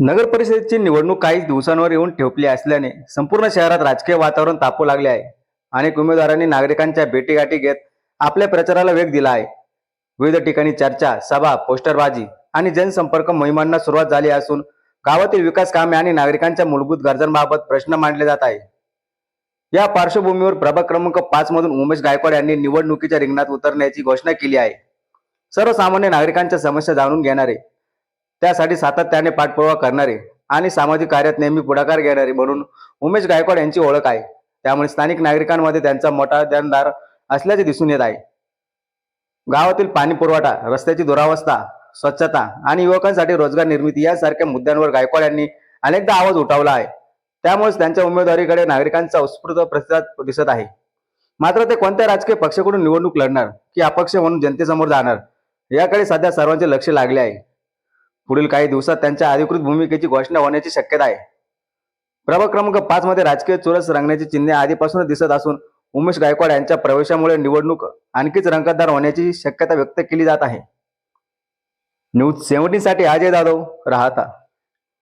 नगर परिषदेची निवडणूक काही दिवसांवर येऊन ठेपली असल्याने संपूर्ण शहरात राजकीय वातावरण तापू लागले आहे. अनेक उमेदवारांनी नागरिकांच्या भेटीगाठी घेत आपल्या प्रचाराला वेग दिला आहे. विविध ठिकाणी चर्चा सभा पोस्टरबाजी आणि जनसंपर्क मोहिमांना सुरुवात झाली असून गावातील विकास कामे आणि नागरिकांच्या मूलभूत गरजांबाबत प्रश्न मांडले जात आहे या पार्श्वभूमीवर प्रभाग क्रमांक पाच मधून उमेश गायकवाड यांनी निवडणुकीच्या रिंगणात उतरण्याची घोषणा केली आहे. सर्वसामान्य नागरिकांच्या समस्या जाणून घेणारे त्यासाठी सातत्याने पाठपुरावा करणारे आणि सामाजिक कार्यात नेहमी पुढाकार घेणारे म्हणून उमेश गायकवाड यांची ओळख आहे. त्यामुळे स्थानिक नागरिकांमध्ये त्यांचा मोठा ध्यानदार असल्याचे दिसून येत आहे. गावातील पाणी पुरवठा रस्त्याची दुरावस्था स्वच्छता आणि युवकांसाठी रोजगार निर्मिती यासारख्या मुद्द्यांवर गायकवाड यांनी अनेकदा आवाज उठवला आहे. त्यामुळेच त्यांच्या उमेदवारीकडे नागरिकांचा उत्स्फूर्त प्रतिसाद दिसत आहे. मात्र ते कोणत्या राजकीय पक्षाकडून निवडणूक लढणार की अपक्ष म्हणून जनतेसमोर जाणार याकडे सध्या सर्वांचे लक्ष लागले आहे. पुढील काही दिवसात त्यांच्या अधिकृत भूमिकेची घोषणा होण्याची शक्यता आहे. प्रभाग क्रमांक पाच मध्ये राजकीय चुरस रंगण्याची चिन्हे आधीपासूनच दिसत असून उमेश गायकवाड यांच्या प्रवेशामुळे निवडणूक आणखीच रंगतदार होण्याची शक्यता व्यक्त केली जात आहे. न्यूज सेव्हन्टीन साठी अजय जाधव राहता.